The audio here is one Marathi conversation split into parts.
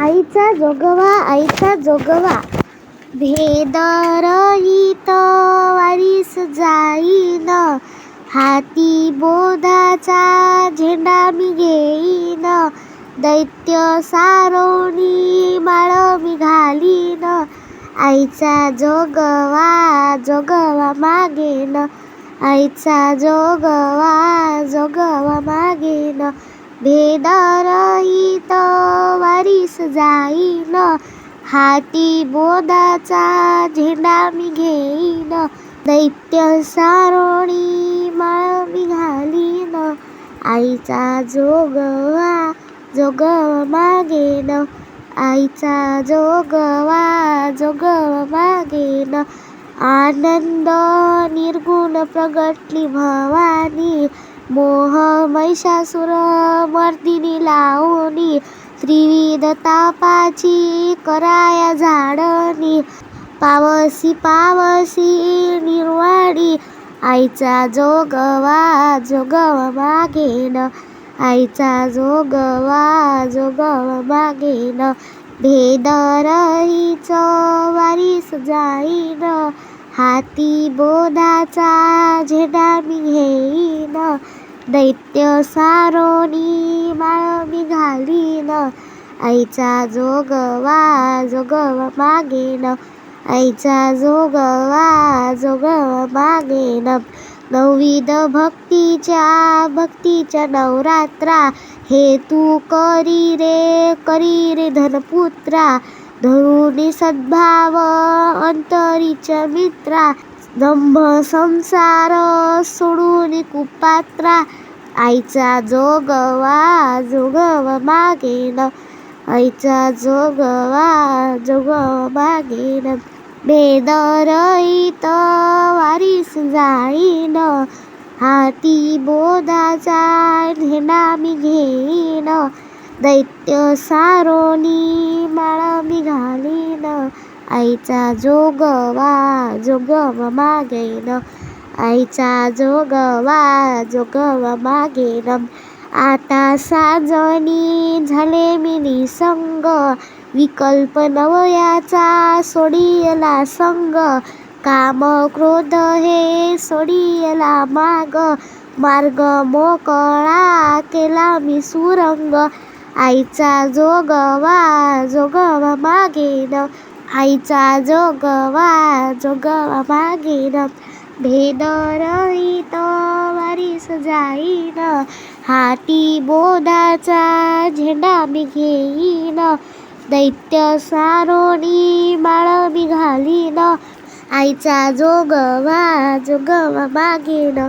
आईचा जोगवा आईचा जोगवा. भेद रहित वारीस जाईन. हाती बोधाचा झेंडा मी घेईन. दैत्य सारोणी माळ मी घालीन. आईचा जोगवा जोगवा मागेन. आईचा जोगवा जोगवा मागेन. भेद रहित वारीस जाईन हाती बोधाचा झेंडा मी घेईन दैत्य सारोणी माळ मी घालीन आईचा जोगवा जोगवा मागेन आईचा जोगवा जोगवा मागेन आनंद निर्गुण प्रगटली भवानी मोह महिषासुर मर्दिनी लावणी त्रिविध तापाची कराया झाडणी पावसी पावसी निर्वाणी आईचा जोगवा जोगव मागेन आईचा जोगवा जोगव मागेन भेद रहीच वारीस जाईन हाती बोधाचा झेडा मी घेईन. दैत्य सारोनी माळवी घालीन आईचा जोगवा जोगव मागेन. आईचा जोगवा जोगव मागेन. नवविध भक्तीच्या भक्तीच्या नवरात्रा. हे तू करी रे करी रे धनपुत्रा. धरुणी सद्भाव अंतरीच्या मित्रा. दंभ संसार सोडून कुपात्रा. आईचा जोगवा जोगवा मागेन. आईचा जोगवा जोगवा मागेन. भेद रहित वारीस जाईन. हाती बोधाचा झेंडा मी घेईन. दैत्य सारोणी माळ मी घालीन. आईचा जोगवा जोगवा मागेन. आईचा जोगवा जोगवा मागेन आता साजणी झाले मी निसंग विकल्प नवयाचा सोडियला संग. काम क्रोध हे सोडियला माग. मार्ग मोकळा केला मी सुरंग. आईचा जोगवा जोगवा मागेन आईचा जोगवा जोगवा मागेन भेद रहित वारीस जाईन. हाती बोधाचा झेंडा मी घेईन. दैत्य सारोणी बाळ मी घालीन. आईचा जोगवा जोगवा मागेन.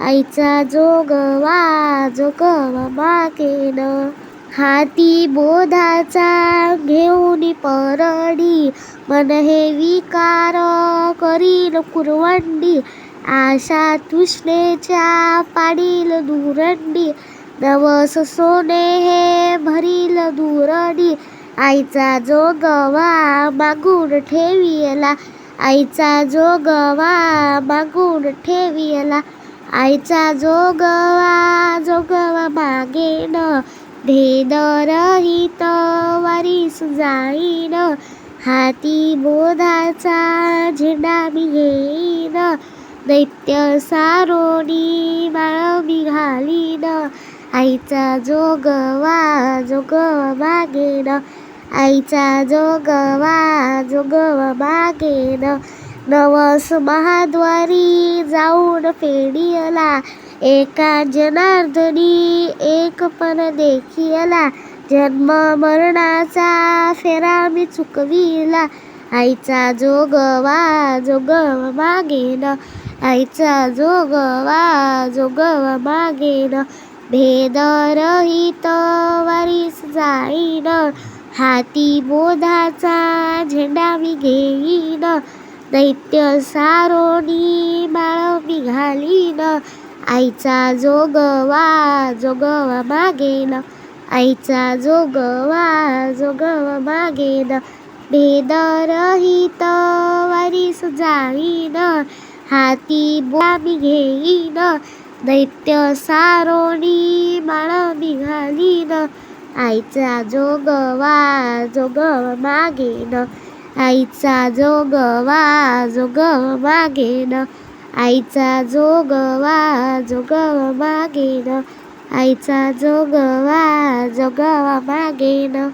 आईचा जोगवा जोगवा मागेन. हाती बोधाचा घेऊन परडी मन हे विकार करील कुरवंडी. आशा तृष्णेच्या पाडील दुरंडी. नवस सोने हे भरील दुरडी. आईचा जोगवा मागून ठेवियला. आईचा जोगवा मागून ठेवियला. आईचा जोगवा जोगवा मागेन. भेदरहित वारी वारीस जाईन हाती बोधाचा झेंडा मी घेईन. दैत्य सारोणी माळ मी घालीन. आईचा जोगवा जोगवा मागेन. आईचा जोगवा जोगवा मागेन. नवस महाद्वारी जाऊन फेडियला. एका जनार्दनी एक पण देखियला. जन्म मरणाचा फेरा मी चुकविला. आईचा जोगवा जोगव मागेन. आईचा जोगवा जोगव मागेन. भेद रहित वारीस जाईन. हाती बोधाचा झेंडा मी घेईन. दैत्य सारोणी माळ निघाली न आईचा जोगवा जोगवा मागेन. आईचा जोगवा जोगवा मागेन. भेद रहित वारीस जाईन. हाती बोला घेईन. दैत्य सारोणी माळ निघाली घालीन आईचा जोगवा जोगवा मागेन. आईचा जोगवा जोगवा मागेन. आईचा जोगवा जोगवा मागेन. आईचा जोगवा जोगवा मागेन.